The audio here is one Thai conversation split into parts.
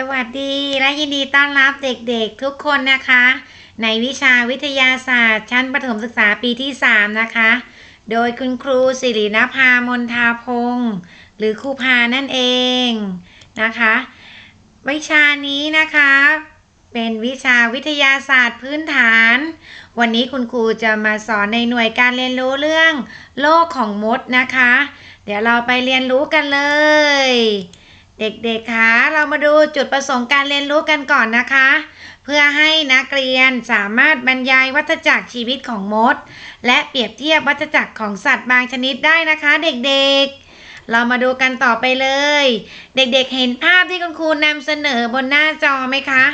สวัสดีและยินดีต้อนรับเด็กๆทุกคนนะคะ ในวิชาวิทยาศาสตร์ ชั้นประถมศึกษาปีที่ 3 นะคะ โดยคุณครูสิรินภามนทาพงศ์หรือครูพานั่นเองนะคะ วิชานี้นะคะ เป็นวิชาวิทยาศาสตร์พื้นฐาน วันนี้คุณครูจะมาสอนในหน่วยการเรียนรู้เรื่องโลกของมดนะคะ เดี๋ยวเราไปเรียนรู้กันเลย เด็กๆ คะ เรามาดูจุดประสงค์การเรียนรู้กันก่อนนะคะ เพื่อให้นักเรียนสามารถบรรยายวัฏจักรชีวิตของมด และเปรียบเทียบวัฏจักรของสัตว์บางชนิดได้นะคะเด็กๆ เรามาดูกันต่อไปเลย เด็กๆ เห็นภาพที่คุณครูนำเสนอบนหน้าจอไหมคะ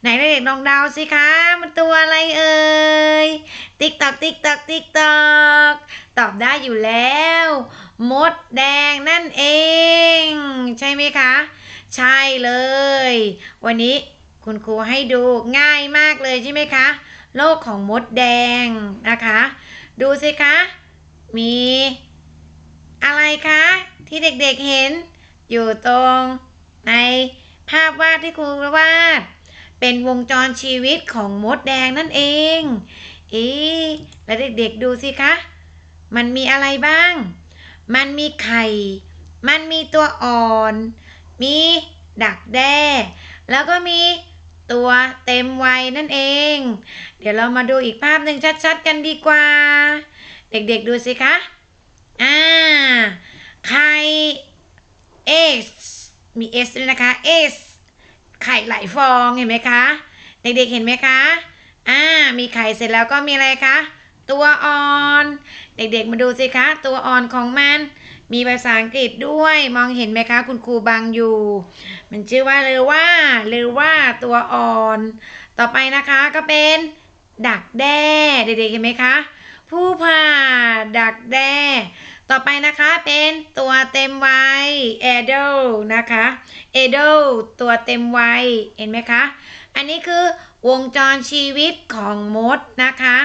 ไหนเด็กๆลองเดาสิคะ มันตัวอะไรเอ่ย ติ๊กตอกติ๊กตอกติ๊กตอก ตอบได้อยู่แล้ว มดแดงนั่นเอง ใช่ไหมคะ ใช่เลย วันนี้คุณครูให้ดูง่ายมากเลยใช่ไหมคะ โลกของมดแดงนะคะ ดูสิคะ มีอะไรคะ ที่เด็กๆเห็น อยู่ตรงในภาพวาดที่ครูวาด เป็นวงจรชีวิตของมดแดงนั่นเอง เอ๊แล้วเด็กๆดูสิคะ มันมีอะไรบ้าง มันมีไข่ มันมีตัวอ่อน มีดักแด้ แล้วก็มีตัวเต็มวัยนั่นเอง เดี๋ยวเรามาดูอีกภาพหนึ่งชัดๆกันดีกว่า เด็กๆดูสิคะ อ่า ไข่ S มี S ด้วยนะคะ S ไข่หลายฟองเห็นไหมคะ เด็กๆเห็นไหมคะ อ่า มีไข่เสร็จแล้วก็มีอะไรคะ ตัวอ่อน เด็กๆมาดูสิคะ ตัวอ่อนของมัน มีภาษาอังกฤษด้วยมองเห็นไหมคะ คุณครูบังอยู่ มันชื่อว่าเรือว่าเรือว่าตัวอ่อน ต่อไปนะคะก็เป็นดักแด้เด็กๆเห็นไหมคะ ผู้ผ่าดักแด้ต่อไปนะคะเป็นตัวเต็มวัย adult นะคะ adult ตัวเต็มวัยเห็นไหมคะ อันนี้คือ วงจรชีวิตของมดนะคะ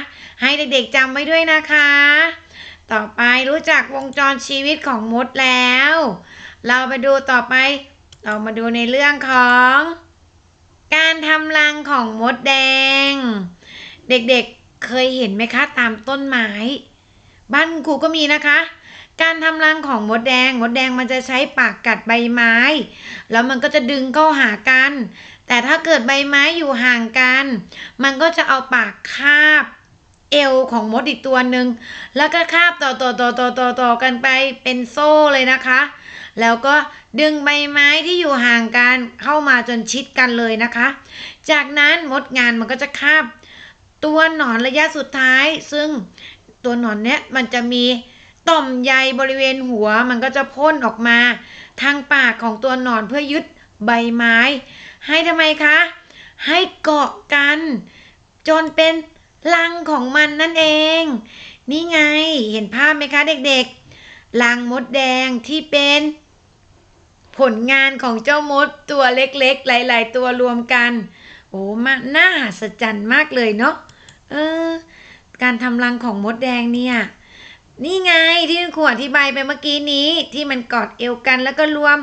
ให้เด็กๆจำไว้ด้วยนะคะ ต่อไปรู้จักวงจรชีวิตของมดแล้ว เราไปดูต่อไป เรามาดูในเรื่องของ การทำรังของมดแดง เด็กๆเคยเห็นไหมคะตามต้นไม้ บ้านครูก็มีนะคะการทำรังของมดแดง มดแดงมันจะใช้ปากกัดใบไม้ แล้วมันก็จะดึงเข้าหากัน แต่ถ้าเกิดใบไม้อยู่ห่างกัน มันก็จะเอาปากคาบเอวของมดอีกตัวหนึ่งแล้วก็คาบต่อต่อต่อต่อต่อต่อกันไปเป็นโซ่เลยนะคะ แล้วก็ดึงใบไม้ที่อยู่ห่างกันเข้ามาจนชิดกันเลยนะคะ จากนั้นมดงานมันก็จะคาบตัวหนอนระยะสุดท้าย ซึ่งตัวหนอนเนี้ยมันจะมีต่อมใยบริเวณหัวมันก็จะพ่นออกมา ทางปากของตัวหนอนเพื่อยึดใบไม้ ให้ทำไมคะ ให้เกาะกัน จนเป็นรังของมันนั่นเอง นี่ไงเห็นภาพไหมคะเด็กๆรังมดแดงที่เป็น ผลงานของเจ้ามดตัวเล็กๆ หลายๆ ตัวรวมกัน โอ้มาน่าหัศจรรย์มากเลยเนาะเออ การทำรังของมดแดงเนี่ยนี่ไงที่คุณครูอธิบายไปเมื่อกี้นี้ที่มันกอดเอวกันแล้วก็รวม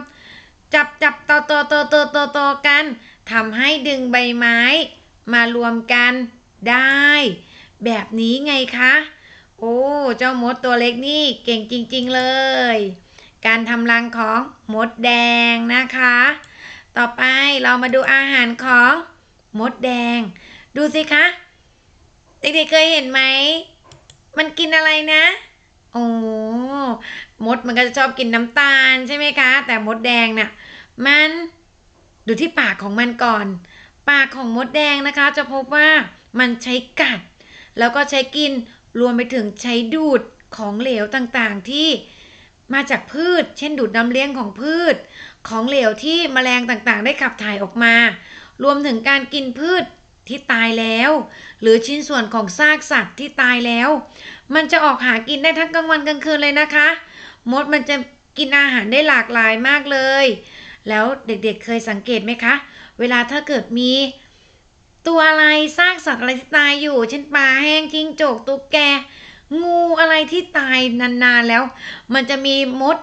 จับจับต่อต่อต่อต่อต่อต่อกันทำให้ดึงใบไม้ มารวมกันได้ แบบนี้ไงคะ โอ้ เจ้ามดตัวเล็กนี่เก่งจริง ๆเลย การทำรังของมดแดงนะคะ ต่อไปเรามาดูอาหารของมดแดง ดูสิคะ เด็กๆเคยเห็นไหม มันกินอะไรนะ โอ้ มดมันก็จะชอบกินน้ำตาลใช่ไหมคะ แต่มดแดงน่ะมันดูที่ปากของมันก่อน ปากของมดแดงนะคะ จะพบว่ามันใช้กัด แล้วก็ใช้กินรวมไปถึงใช้ดูดของเหลวต่างๆที่มาจากพืช เช่นดูดน้ำเลี้ยงของพืช ของเหลวที่แมลงต่างๆ ได้ขับถ่ายออกมา รวมถึงการกินพืชที่ตายแล้ว หรือชิ้นส่วนของซากสัตว์ที่ตายแล้ว มันจะออกหากินได้ทั้งกลางวันกลางคืนเลยนะคะ มดมันจะกินอาหารได้หลากหลายมากเลย แล้วเด็กๆเเคยสังเกตไหมคะ เวลาถ้าเกิดมี ตัวอะไรซากสัตว์อะไรที่ตายอยู่ เช่นปลาแห้งจิ้งจกตุ๊กแก งูอะไรที่ตายนานๆแล้ว มันจะมีมด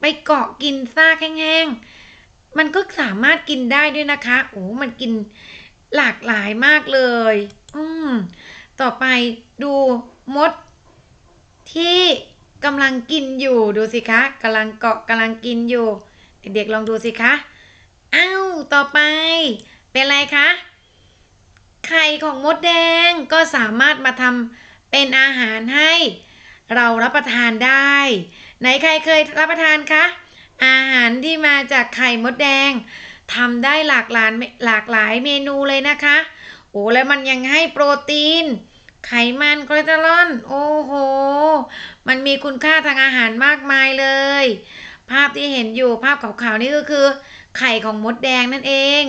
ไปเกาะกินซากแห้งๆ มันก็สามารถกินได้ด้วยนะคะ โอ้ มันกินหลากหลายมากเลย อืม ต่อไปดูมดที่ กำลังกินอยู่ดูสิคะกำลังเกาะกำลังกินอยู่ เด็กๆลองดูสิคะอ้าวต่อไป เป็นอะไรคะไข่ของมดแดงก็สามารถมาทำเป็นอาหารให้ เรารับประทานได้ ไหนใครเคยรับประทานคะอาหารที่มาจากไข่มดแดงทำได้หลากหลายหลากหลายเมนูเลยนะคะ โอ้แล้วมันยังให้โปรตีน ไขมันคอเลสเตอรอลโอ้โห มันมีคุณค่าทางอาหารมากมายเลย ภาพที่เห็นอยู่ภาพขาวๆนี่ก็คือ ไข่ของมดแดงนั่นเอง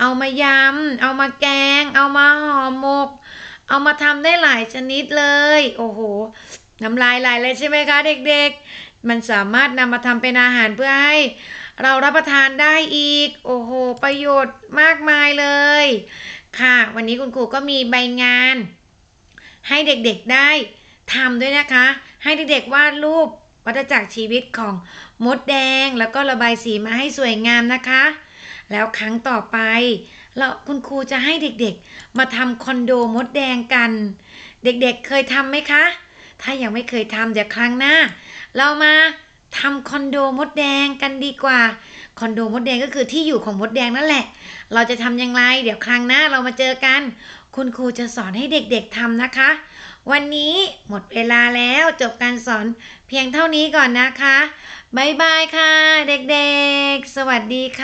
เอามายำ เอามาแกง เอามาห่อหมก เอามาทำได้หลายชนิดเลย โอ้โห น้ำลายไหลเลยใช่ไหมคะเด็กๆ มันสามารถนำมาทำเป็นอาหารเพื่อให้เรารับประทานได้อีก โอ้โห ประโยชน์มากมายเลย ค่ะ วันนี้คุณครูก็มีใบงาน ให้เด็กๆได้ทำด้วยนะคะ ให้เด็กๆวาดรูปวัฏจักรชีวิตของมดแดง แล้วก็ระบายสีมาให้สวยงามนะคะ แล้วครั้งต่อไปเราคุณครูจะให้เด็กๆ มาทำคอนโดมดแดงกัน เด็กๆเคยทำไหมคะ ถ้ายังไม่เคยทำเดี๋ยวครั้งหน้า เรามาทำคอนโดมดแดงกันดีกว่า คอนโดมดแดงก็คือที่อยู่ของมดแดงนั่นแหละ เราจะทำอย่างไร เดี๋ยวครั้งหน้าเรามาเจอกัน คุณครูจะสอนให้เด็กๆทำนะคะ วันนี้หมดเวลาแล้วจบการสอนเพียงเท่านี้ก่อนนะคะ บ๊ายบายค่ะ เด็กๆ สวัสดีค่ะ